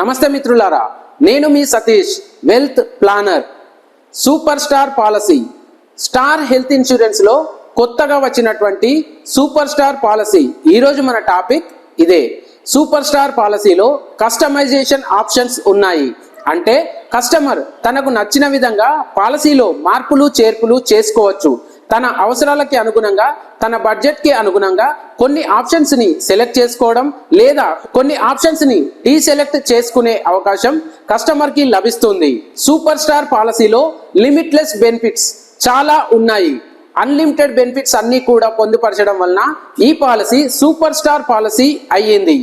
నమస్తే మిత్రులారా నేను మీ Satish wealth planner super star policy star health ఇన్సూరెన్స్లో కొత్తగా వచ్చినటువంటి సూపర్ స్టార్ పాలసీ ఈరోజు మన టాపిక్ ఇదే. సూపర్ స్టార్ పాలసీలో కస్టమైజేషన్ ఆప్షన్స్ ఉన్నాయి. అంటే కస్టమర్ తనకు నచ్చిన విధంగా పాలసీలో మార్పులు చేర్పులు చేసుకోవచ్చు. తన అవసరాలకి అనుగుణంగా తన బడ్జెట్కి అనుగుణంగా కొన్ని ఆప్షన్స్ని సెలెక్ట్ చేసుకోవడం లేదా కొన్ని ఆప్షన్స్ని డీసెలెక్ట్ చేసుకునే అవకాశం కస్టమర్కి లభిస్తుంది. సూపర్ స్టార్ పాలసీలో లిమిట్లెస్ బెనిఫిట్స్ చాలా ఉన్నాయి. అన్లిమిటెడ్ బెనిఫిట్స్ అన్ని కూడా పొందుపరచడం వలన ఈ పాలసీ సూపర్ స్టార్ పాలసీ అయ్యింది.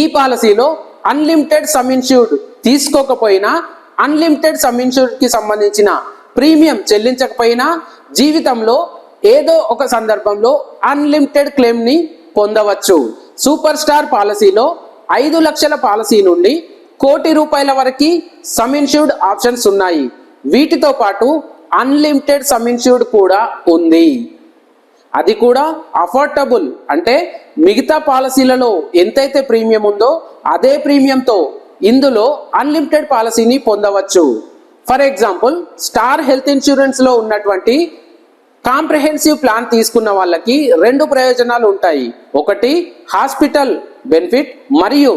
ఈ పాలసీలో అన్లిమిటెడ్ సమ్ ఇన్సూర్డ్ తీసుకోకపోయినా అన్లిమిటెడ్ సమ్ ఇన్సూర్డ్కి సంబంధించిన ప్రీమియం చెల్లించకపోయినా జీవితంలో ఏదో ఒక సందర్భంలో అన్లిమిటెడ్ క్లెయిమ్ని పొందవచ్చు. సూపర్ స్టార్ పాలసీలో ఐదు లక్షల పాలసీ నుండి కోటి రూపాయల వరకు సమ్ ఆప్షన్స్ ఉన్నాయి. వీటితో పాటు అన్లిమిటెడ్ సమ్ కూడా ఉంది. అది కూడా అఫోర్డబుల్ అంటే మిగతా పాలసీలలో ఎంతైతే ప్రీమియం ఉందో అదే ప్రీమియంతో ఇందులో అన్లిమిటెడ్ పాలసీని పొందవచ్చు. ఫర్ ఎగ్జాంపుల్ స్టార్ హెల్త్ ఇన్సూరెన్స్లో ఉన్నటువంటి కాంప్రహెన్సివ్ ప్లాన్ తీసుకున్న వాళ్ళకి రెండు ప్రయోజనాలు ఉంటాయి. ఒకటి హాస్పిటల్ బెనిఫిట్ మరియు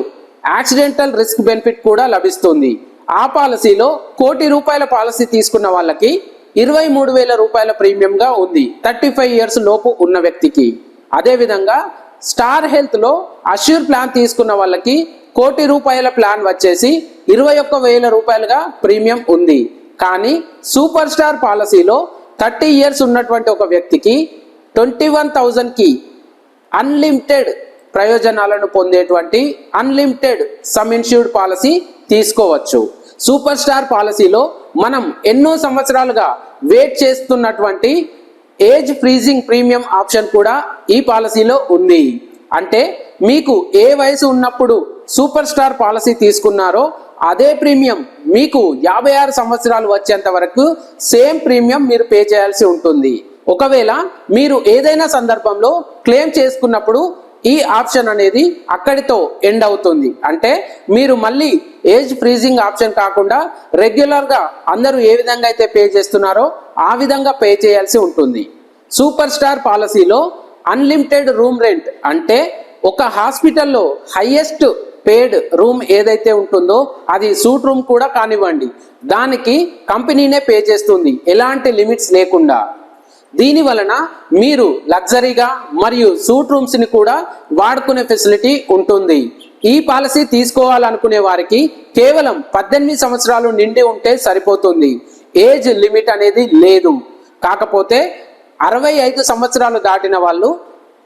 యాక్సిడెంటల్ రిస్క్ బెనిఫిట్ కూడా లభిస్తుంది. ఆ పాలసీలో కోటి రూపాయల పాలసీ తీసుకున్న వాళ్ళకి ఇరవై మూడు వేల రూపాయల ప్రీమియంగా ఉంది. థర్టీ ఫైవ్ ఇయర్స్ లోపు ఉన్న వ్యక్తికి. అదేవిధంగా స్టార్ హెల్త్లో అష్యూర్ ప్లాన్ తీసుకున్న వాళ్ళకి కోటి రూపాయల ప్లాన్ వచ్చేసి ఇరవై ఒక్క వేల రూపాయలుగా ప్రీమియం ఉంది. కానీ సూపర్ స్టార్ పాలసీలో థర్టీ ఇయర్స్ ఉన్నటువంటి ఒక వ్యక్తికి ట్వంటీ వన్ థౌజండ్కి అన్లిమిటెడ్ ప్రయోజనాలను పొందేటువంటి అన్లిమిటెడ్ సమ్ ఇన్సూర్డ్ పాలసీ తీసుకోవచ్చు. సూపర్ స్టార్ పాలసీలో మనం ఎన్నో సంవత్సరాలుగా వెయిట్ చేస్తున్నటువంటి ఏజ్ ఫ్రీజింగ్ ప్రీమియం ఆప్షన్ కూడా ఈ పాలసీలో ఉంది. అంటే మీకు ఏ వయసు ఉన్నప్పుడు సూపర్ స్టార్ పాలసీ తీసుకున్నారో అదే ప్రీమియం మీకు యాభై ఆరు సంవత్సరాలు వచ్చేంత వరకు సేమ్ ప్రీమియం మీరు పే చేయాల్సి ఉంటుంది. ఒకవేళ మీరు ఏదైనా సందర్భంలో క్లెయిమ్ చేసుకున్నప్పుడు ఈ ఆప్షన్ అనేది అక్కడితో ఎండ్ అవుతుంది. అంటే మీరు మళ్ళీ ఏజ్ ఫ్రీజింగ్ ఆప్షన్ కాకుండా రెగ్యులర్గా అందరూ ఏ విధంగా అయితే పే చేస్తున్నారో ఆ విధంగా పే చేయాల్సి ఉంటుంది. సూపర్ స్టార్ పాలసీలో అన్లిమిటెడ్ రూమ్ రెంట్ అంటే ఒక హాస్పిటల్లో హైయెస్ట్ పేడ్ రూమ్ ఏదైతే ఉంటుందో అది సూట్ రూమ్ కూడా కానివ్వండి. దానికి కంపెనీనే పే చేస్తుంది. ఎలాంటి లిమిట్స్ లేకుండా. దీని వలన మీరు లగ్జరీగా మరియు సూట్ రూమ్స్ని కూడా వాడుకునే ఫెసిలిటీ ఉంటుంది. ఈ పాలసీ తీసుకోవాలనుకునే వారికి కేవలం పద్దెనిమిది సంవత్సరాలు నిండి ఉంటే సరిపోతుంది. ఏజ్ లిమిట్ అనేది లేదు. కాకపోతే అరవై ఐదు సంవత్సరాలు దాటిన వాళ్ళు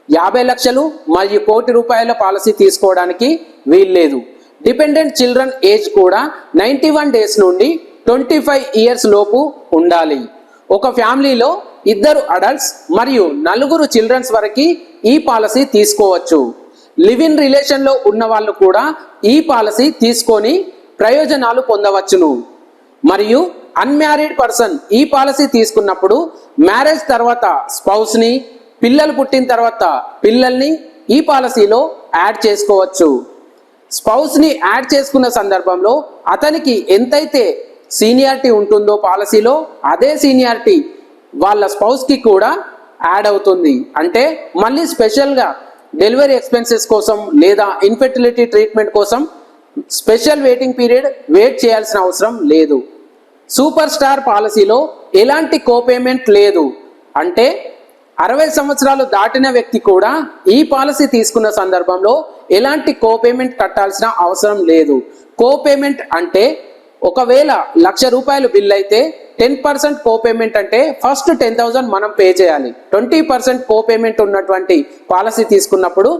యాభై లక్షలు మరియు కోటి రూపాయల పాలసీ తీసుకోవడానికి వీల్లేదు. డిపెండెంట్ చిల్డ్రన్ ఏజ్ కూడా నైంటీ వన్ డేస్ నుండి ట్వంటీ ఫైవ్ ఇయర్స్ లోపు ఉండాలి. ఒక ఫ్యామిలీలో ఇద్దరు అడల్ట్స్ మరియు నలుగురు చిల్డ్రన్స్ వరకు ఈ పాలసీ తీసుకోవచ్చు. లివ్ ఇన్ రిలేషన్లో ఉన్న వాళ్ళు కూడా ఈ పాలసీ తీసుకొని ప్రయోజనాలు పొందవచ్చును. మరియు అన్మ్యారీడ్ పర్సన్ ఈ పాలసీ తీసుకున్నప్పుడు మ్యారేజ్ తర్వాత స్పౌస్ని పిల్లలు పుట్టిన తర్వాత పిల్లల్ని ఈ పాలసీలో యాడ్ చేసుకోవచ్చు. స్పౌస్ని యాడ్ చేసుకున్న సందర్భంలో అతనికి ఎంతైతే సీనియారిటీ ఉంటుందో పాలసీలో అదే సీనియారిటీ వాళ్ళ స్పౌస్కి కూడా యాడ్ అవుతుంది. అంటే మళ్ళీ స్పెషల్గా డెలివరీ ఎక్స్పెన్సెస్ కోసం లేదా ఇన్ఫెర్టిలిటీ ట్రీట్మెంట్ కోసం స్పెషల్ వెయిటింగ్ పీరియడ్ వెయిట్ చేయాల్సిన అవసరం లేదు. సూపర్ స్టార్ పాలసీలో ఎలాంటి కోపేమెంట్ లేదు. అంటే అరవై సంవత్సరాలు దాటిన వ్యక్తి కూడా ఈ పాలసీ తీసుకున్న సందర్భంలో ఎలాంటి కోపేమెంట్ కట్టాల్సిన అవసరం లేదు. కోపేమెంట్ అంటే ఒకవేళ లక్ష రూపాయలు బిల్ అయితే టెన్ పర్సెంట్ కోపేమెంట్ అంటే ఫస్ట్ టెన్ థౌసండ్ మనం పే చేయాలి. ట్వంటీ పర్సెంట్ కోపేమెంట్ ఉన్నటువంటి పాలసీ తీసుకున్నప్పుడు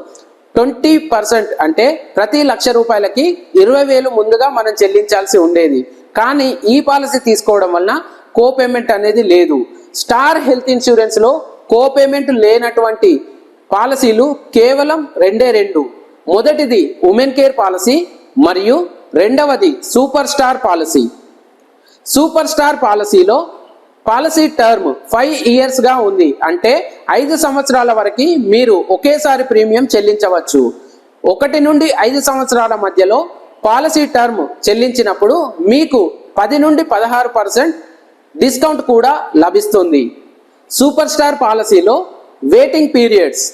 ట్వంటీ పర్సెంట్ అంటే ప్రతి లక్ష రూపాయలకి ఇరవై వేలు ముందుగా మనం చెల్లించాల్సి ఉండేది. కానీ ఈ పాలసీ తీసుకోవడం వలన కోపేమెంట్ అనేది లేదు. స్టార్ హెల్త్ ఇన్సూరెన్స్లో కోపేమెంట్ లేనటువంటి పాలసీలు కేవలం రెండే రెండు. మొదటిది ఉమెన్ కేర్ పాలసీ మరియు రెండవది super star policy. Super star పాలసీలో పాలసీ టర్మ్ ఫైవ్ ఇయర్స్గా ఉంది. అంటే ఐదు సంవత్సరాల వరకు మీరు ఒకేసారి ప్రీమియం చెల్లించవచ్చు. ఒకటి నుండి ఐదు సంవత్సరాల మధ్యలో పాలసీ టర్మ్ చెల్లించినప్పుడు మీకు పది నుండి పదహారు పర్సెంట్ డిస్కౌంట్ కూడా లభిస్తుంది. సూపర్ స్టార్ పాలసీలో వెయిటింగ్ పీరియడ్స్.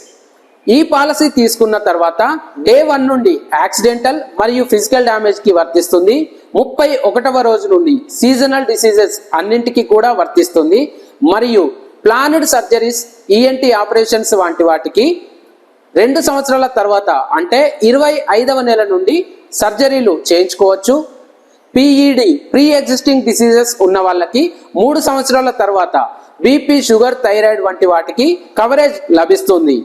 ఈ పాలసీ తీసుకున్న తర్వాత డే వన్ నుండి యాక్సిడెంటల్ మరియు ఫిజికల్ డ్యామేజ్కి వర్తిస్తుంది. ముప్పై ఒకటవ రోజు నుండి సీజనల్ డిసీజెస్ అన్నింటికి కూడా వర్తిస్తుంది. మరియు ప్లానెడ్ సర్జరీస్ ఈఎన్టీ ఆపరేషన్స్ వంటి వాటికి రెండు సంవత్సరాల తర్వాత అంటే ఇరవై ఐదవ నెల నుండి సర్జరీలు చేయించుకోవచ్చు. పిఈడి ప్రీ ఎగ్జిస్టింగ్ డిసీజెస్ ఉన్న వాళ్ళకి మూడు సంవత్సరాల తర్వాత బీపీ షుగర్ థైరాయిడ్ వంటి వాటికి కవరేజ్ లభిస్తుంది.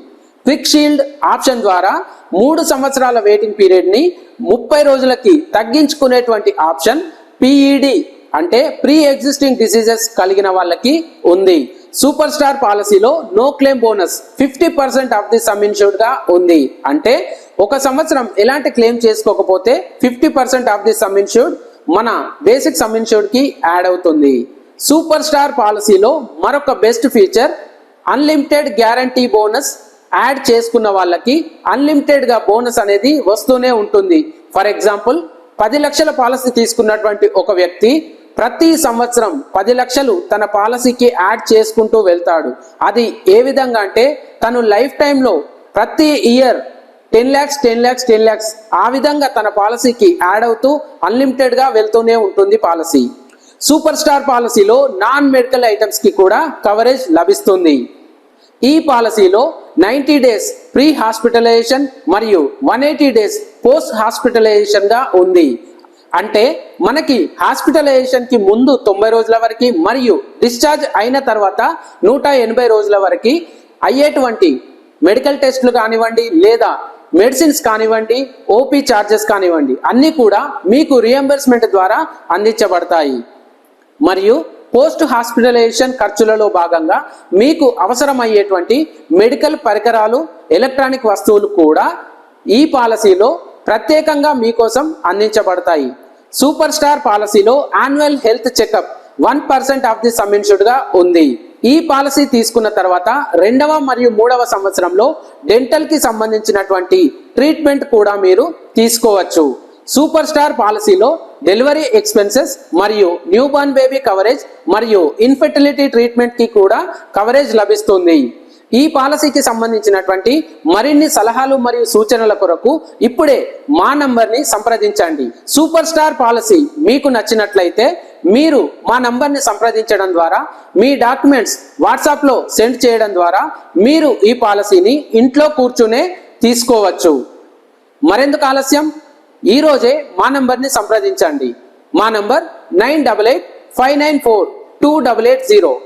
క్విక్ షీల్డ్ ఆప్షన్ ద్వారా మూడు సంవత్సరాల వెయిటింగ్ పీరియడ్ని ముప్పై రోజులకి తగ్గించుకునేటువంటి ఆప్షన్ పిఈడి అంటే ప్రీ ఎగ్జిస్టింగ్ డిసీజెస్ కలిగిన వాళ్ళకి ఉంది. సూపర్ స్టార్ పాలసీలో no claim bonus fifty percent of the sum ఇన్షూర్డ్గా ఉంది. అంటే ఒక సంవత్సరం ఎలాంటి క్లెయిమ్ చేసుకోకపోతే fifty percent of the sum insured మన బేసిక్ సమ్ ఇన్షూర్డ్కి యాడ్ అవుతుంది. సూపర్ స్టార్ పాలసీలో మరొక best feature unlimited guarantee bonus add చేసుకున్న వాళ్ళకి అన్లిమిటెడ్గా బోనస్ అనేది వస్తూనే ఉంటుంది. ఫర్ ఎగ్జాంపుల్ పది లక్షల పాలసీ తీసుకున్నటువంటి ఒక వ్యక్తి ప్రతి సంవత్సరం పది లక్షలు తన పాలసీకి యాడ్ చేసుకుంటూ వెళ్తాడు. అది ఏ విధంగా అంటే తను లైఫ్ టైంలో ప్రతి year ten lakhs ten lakhs ten lakhs ఆ విధంగా తన పాలసీకి యాడ్ అవుతూ అన్లిమిటెడ్గా వెళ్తూనే ఉంటుంది పాలసీ. సూపర్ స్టార్ పాలసీలో నాన్ మెడికల్ ఐటమ్స్కి కూడా కవరేజ్ లభిస్తుంది. ఈ పాలసీలో నైంటీ డేస్ ప్రీ హాస్పిటలైజేషన్ మరియు వన్ ఎయిటీ డేస్ పోస్ట్ హాస్పిటలైజేషన్గా ఉంది. అంటే మనకి హాస్పిటలైజేషన్కి ముందు తొంభై రోజుల వరకు మరియు డిశ్చార్జ్ అయిన తర్వాత నూట ఎనభై రోజుల వరకు అయ్యేటువంటి మెడికల్ టెస్ట్లు కానివ్వండి లేదా మెడిసిన్స్ కానివ్వండి ఓపీ చార్జెస్ కానివ్వండి అన్నీ కూడా మీకు రియంబర్స్మెంట్ ద్వారా అందించబడతాయి. మరియు పోస్ట్ హాస్పిటలైజేషన్ ఖర్చులలో భాగంగా మీకు అవసరమయ్యేటువంటి మెడికల్ పరికరాలు ఎలక్ట్రానిక్ వస్తువులు కూడా ఈ పాలసీలో ప్రత్యేకంగా మీకోసం అందించబడతాయి. సూపర్ స్టార్ పాలసీలో annual health checkup one percent of the సమ్మిన్షుడ్గా ఉంది. ఈ పాలసీ తీసుకున్న తర్వాత రెండవ మరియు మూడవ సంవత్సరంలో డెంటల్కి సంబంధించినటువంటి ట్రీట్మెంట్ కూడా మీరు తీసుకోవచ్చు. సూపర్ స్టార్ పాలసీలో డెలివరీ ఎక్స్పెన్సెస్ మరియు న్యూ బార్న్ బేబీ కవరేజ్ మరియు ఇన్ఫెర్టిలిటీ ట్రీట్మెంట్కి కూడా కవరేజ్ లభిస్తుంది. ఈ పాలసీకి సంబంధించినటువంటి మరిన్ని సలహాలు మరియు సూచనల కొరకు ఇప్పుడే మా నంబర్ని సంప్రదించండి. సూపర్ స్టార్ పాలసీ మీకు నచ్చినట్లయితే మీరు మా నంబర్ని సంప్రదించడం ద్వారా మీ డాక్యుమెంట్స్ వాట్సాప్లో సెండ్ చేయడం ద్వారా మీరు ఈ పాలసీని ఇంట్లో కూర్చునే తీసుకోవచ్చు. మరెందుకు ఆలస్యం? ఈరోజే మా నంబర్ని సంప్రదించండి. మా number nine double eight five nine four two double eight zero.